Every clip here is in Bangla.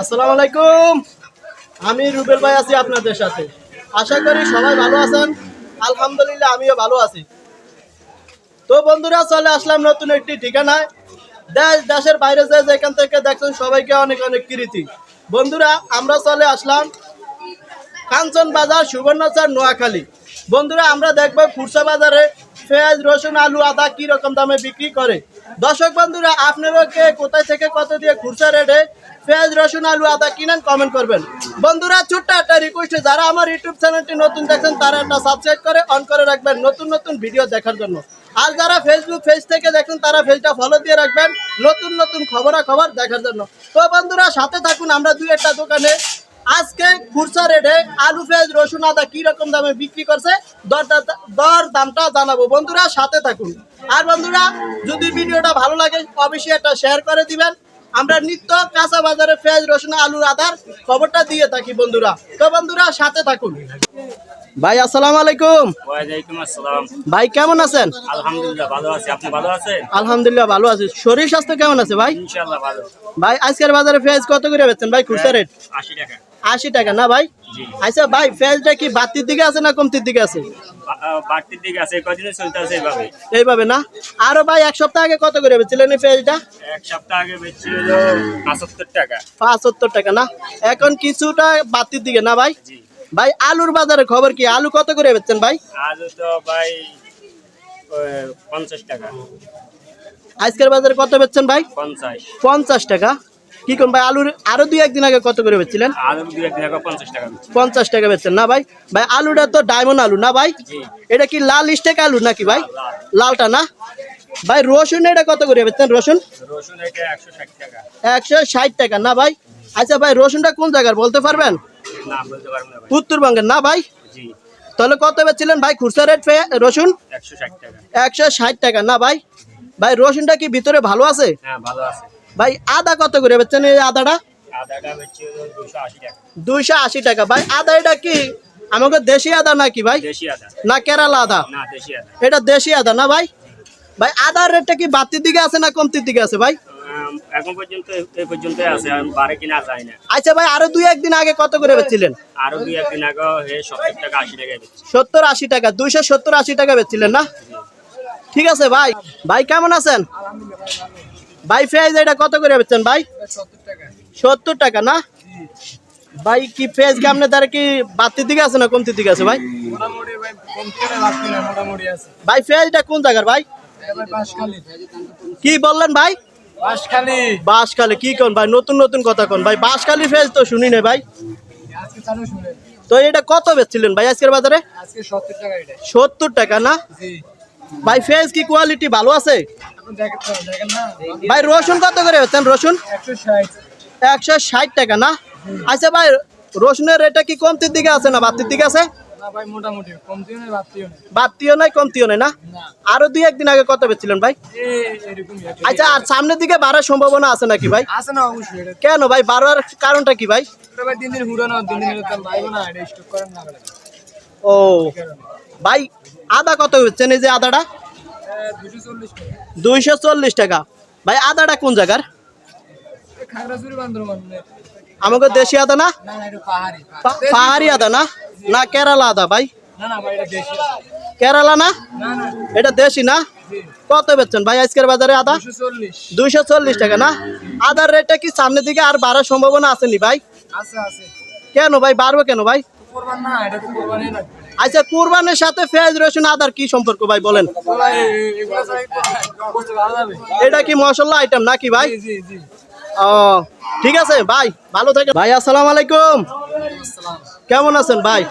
আসসালামু আলাইকুম। আমি রুবেল ভাই আছি আপনাদের সাথে। আশা করি সবাই ভালো আছেন। আলহামদুলিল্লাহ, আমিও ভালো আছি। তো বন্ধুরা, চলে আসলাম নতুন একটি ঠিকানায়। দেশ, দেশের বাইরে যে যেখান থেকে দেখছেন সবাইকে অনেক অনেক কৃতি বন্ধুরা, আমরা চলে আসলাম কাঞ্চন বাজার সুবর্ণচর, নোয়াখালী। বন্ধুরা, আমরা দেখব খুরসা বাজারে পেঁয়াজ, রসুন, আলু, আদা কি রকম দামে বিক্রি করে? দর্শক বন্ধুরা, আপনারা কে কোথায় থেকে কত দিয়ে খুরসা রেটে পেঁয়াজ, রসুন, আলু, আদা কিনেন কমেন্ট করবেন। বন্ধুরা, ছোট্ট একটা রিকোয়েস্ট যারা আমার ইউটিউব চ্যানেলটি নতুন দেখছেন, তারা একটা সাবস্ক্রাইব করে অন করে রাখবেন নতুন নতুন ভিডিও দেখার জন্য। আর যারা ফেসবুক পেজ থেকে দেখেন, তারা পেজটা ফলো দিয়ে রাখবেন নতুন নতুন খবরাখবর দেখার জন্য। তো বন্ধুরা, সাথে থাকুন, আমরা দুই একটা দোকানে আজকে খুরসা রেটে আলু পেঁয়াজ রসুন আদা কি রকম দামে বিক্রি করছে? দর দামটা জানাব। বন্ধুরা সাথে থাকুন। আর বন্ধুরা যদি ভিডিওটা ভালো লাগে অবশ্যই একটা শেয়ার করে দিবেন। আমরা নিত্য কাঁচা বাজারে পেঁয়াজ রসুন আলুর আদার খবরটা দিয়ে থাকি বন্ধুরা। তো বন্ধুরা সাথে থাকুন। ভাই আসসালামু আলাইকুম। ওয়ালাইকুম আসসালাম। ভাই কেমন আছেন? আলহামদুলিল্লাহ ভালো আছি। আপনি ভালো আছেন? আলহামদুলিল্লাহ ভালো আছি। শরীর স্বাস্থ্য কেমন আছে ভাই? ইনশাআল্লাহ ভালো। ভাই আজকের বাজারে পেঁয়াজ কত করে বেচছেন ভাই খুচরা রেট আশি টাকা। আশি টাকা না ভাই? আচ্ছা ভাই পেঁয়াজটা কি বাড়তির দিকে আছে না কমতির দিকে আছে? বাড়তির দিকে আছে কদিনে চলতে আছে এইভাবে? এইভাবে না? আরও ভাই এক সপ্তাহ আগে কত করে বেচছিলেন এই পেঁয়াজটা এক সপ্তাহ আগে বেচছিল পঁচাত্তর টাকা। পাঁচাত্তর টাকা না? এখন কিছুটা বাড়তির দিকে না ভাই? ভাই আলুর বাজারে খবর কি? আলু কত করে বেচছেন ভাই? আজ তো ভাই পঞ্চাশ টাকা। আজকের বাজারে কত বেচছেন ভাই? পঞ্চাশ। পঞ্চাশ টাকা। কি কোন ভাই আলুর আরও দুই একদিন আগে কত করে বেচছিলেন? পঞ্চাশ টাকা বেচছি। বেচছেন। না ভাই ভাই আলুটা তো ডায়মন্ড আলু না ভাই? এটা কি লাল স্টেক আলু নাকি ভাই? লাল। লালটা না? ভাই রসুন এটা কত করে বেচছেন রসুন? একশো ষাট টাকা। না ভাই? আচ্ছা ভাই রসুনটা কোন জায়গার বলতে পারবেন? না না ভাই। উত্তরবঙ্গের না ভাই? তাহলে কত বেচছিলেন ভাই খুচরা রেট রসুন? একশো ষাট টাকা। একশো ষাট টাকা না ভাই? ভাই রসুনটা কি ভিতরে ভালো আছে? হ্যাঁ ভালো আছে। ভাই আদা কত করে বেচছেন এই আদাটা? দুইশো আশি টাকা। ভাই আদা এটা কি? আমাকে দেশি আদা নাকি ভাই? না কেরালা আদা? এটা দেশি আদা না ভাই? ভাই আদার রেটটা কি বাড়তির দিকে আছে না কমতির দিকে আছে ভাই? এখন পর্যন্ত এই পর্যন্ত আছে বারে কিনা যায় না। আচ্ছা ভাই আরও দুই একদিন আগে কত করে বেচছিলেন? আরও দুই একদিন আগে সত্তর টাকা আশি টাকা সত্তর আশি টাকা দুইশো সত্তর আশি টাকা বেচছিলেন না? ঠিক আছে ভাই। ভাই কেমন আছেন? ভাই পেঁয়াজ এটা কত করে বেচছেন ভাই? সত্তর টাকা না? ভাই কি পেঁয়াজ কি আপনার দ্বারা কি বাড়তির দিকে আছে না কমতির দিকে আছে ভাই? ভাই না পেঁয়াজটা কোন জায়গার ভাই? কি বললেন ভাই? বাঁশখালী। বাঁশখালী কি কোন ভাই? নতুন নতুন কথা কোন ভাই? বাঁশখালী পেঁয়াজ তো শুনি নাই ভাই। তো এটা কত বেচছিলেন ভাই আজকের বাজারে? সত্তর টাকা না? ভাই ফেস কি কোয়ালিটি ভালো আছে? ভাই রসুন কত করে বেচছেন রসুন? একশো ষাট। টাকা না? আচ্ছা ভাই রসুনের রেটটা কি কমতির দিকে আছে না বাড়তির দিকে আছে? বাড়তিও নাই। কমতিও নাই না? আরও দুই একদিন আগে কত বেচছিলেন ভাই। আচ্ছা আর সামনের দিকে বাড়ার সম্ভাবনা আছে নাকি ভাই? আছে না কেন ভাই বাড়ার কারণটা কি ভাই? দিন দিন হুড়ানো দিন দিন দাম না স্টক করেন না ভাই। ও। ভাই আদা কত বেচছেন এই যে আদাটা? দুইশো চল্লিশ টাকা। ভাই আদাটা কোন জায়গার? আমাকে দেশি আদা না? পাহাড়ি আদা না? না কেরালা আদা ভাই। কেরালা না? এটা দেশি না? কত বেচছেন ভাই আজকের বাজারে আদা? দুইশো চল্লিশ টাকা না? আদার রেটটা কি সামনের দিকে আর বাড়ার সম্ভাবনা আছে নি ভাই কেন ভাই বাড়বে কেন ভাই? কোরবান না এটা তো কোরবানি লাগবে আচ্ছা কুরবানের সাথে পেঁয়াজ রসুন আদার কি সম্পর্ক ভাই বলেন? এটা কি মশলা আইটেম নাকি ভাই? ও ঠিক আছে ভাই ভালো থাকেন। ভাই আসসালামু আলাইকুম। কেমন আছেন ভাই?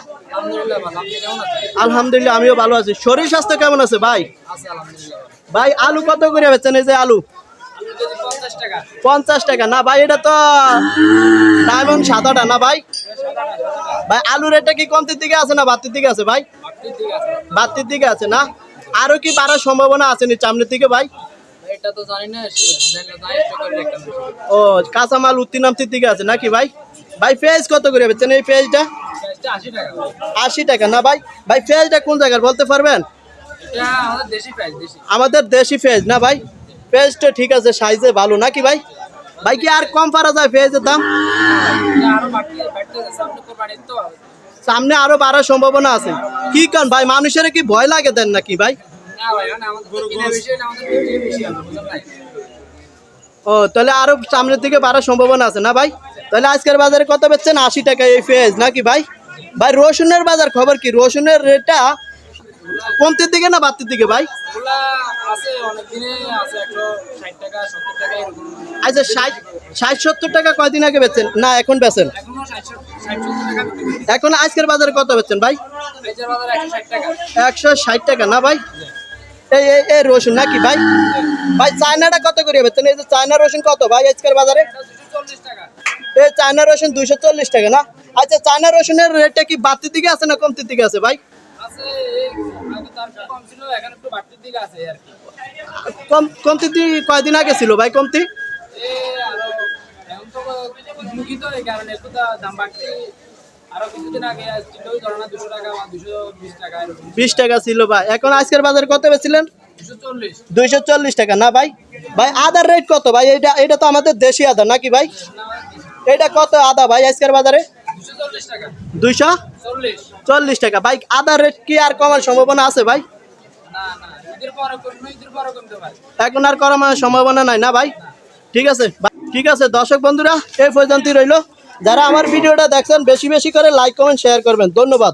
আলহামদুলিল্লাহ আমিও ভালো আছি। শরীর স্বাস্থ্য কেমন আছে ভাই? ভাই আলু কত করে বেচছেন এই যে আলু। পঞ্চাশ টাকা। না ভাই এটা তো ডায়মন্ড সাদাটা। না ভাই ভাই আলুর রেটটা কি কমতির দিকে আছে না বাড়তির দিকে আছে ভাই? বাড়তির দিকে আছে না? আরও কি বাড়ার সম্ভাবনা আছে নি সামনের দিকে ভাই? এটা ও কাঁচামাল উত্তি নামতির দিকে আছে নাকি ভাই? ভাই পেঁয়াজ কত করে বেচছেন এই পেঁয়াজটা আশি টাকা। না ভাই ভাই পেঁয়াজটা কোন জায়গার বলতে পারবেন? আমাদের দেশি পেঁয়াজ না ভাই? পেঁয়াজটা ঠিক আছে, সাইজে ভালো। নাকি ভাই? ভাই, কি আর কম পারা যায় পেঁয়াজের দাম? সামনে আরও বাড়ার সম্ভাবনা আছে। কি কারণ ভাই, মানুষের কি ভয় লাগে দেন নাকি ভাই? ও, তাহলে আরও সামনের দিকে বাড়ার সম্ভাবনা আছে না ভাই? তাহলে আজকের বাজারে কত বেচছেন? আশি টাকা এই পেঁয়াজ, নাকি ভাই? ভাই, রসুনের বাজার খবর কি? রসুনের রেটটা কমতির দিকে না বাড়তির দিকে ভাই? আচ্ছা ষাট ষাট সত্তর টাকা কয়দিন আগে বেচছেন? না এখন বেচেন? এখনও আজকের বাজারে কত বেচছেন ভাই? একশো ষাট টাকা। না ভাই? এই এই এই রসুন নাকি ভাই? ভাই চায়নাটা কত করে বেচছেন? এই যে চায়না রসুন কত ভাই আজকের বাজারে? এই চায়না রসুন দুইশো চল্লিশ টাকা না? আচ্ছা চায়না রসুনের রেটটা কি বাড়তির দিকে আছে না কমতির দিকে আছে ভাই? কম, কমতি কয়দিন আগে ছিল ভাই, কমতি? বিশ টাকা ছিল ভাই। এখন আজকের বাজারে কত বেছিলেন দুইশো চল্লিশ টাকা। না ভাই ভাই, আদার রেট কত ভাই? এটা এটা তো আমাদের দেশি আদা, নাকি ভাই? এটা কত আদা ভাই আজকের বাজারে? দুইশো? চল্লিশ। টাকা। ভাই আদার রেট কি আর কমার সম্ভাবনা আছে ভাই? এখন আর কমার সম্ভাবনা নাই না ভাই? ঠিক আছে ঠিক আছে দর্শক বন্ধুরা এই পর্যন্তই রইল। যারা আমার ভিডিওটা দেখছেন বেশি বেশি করে লাইক কমেন্ট শেয়ার করবেন। ধন্যবাদ।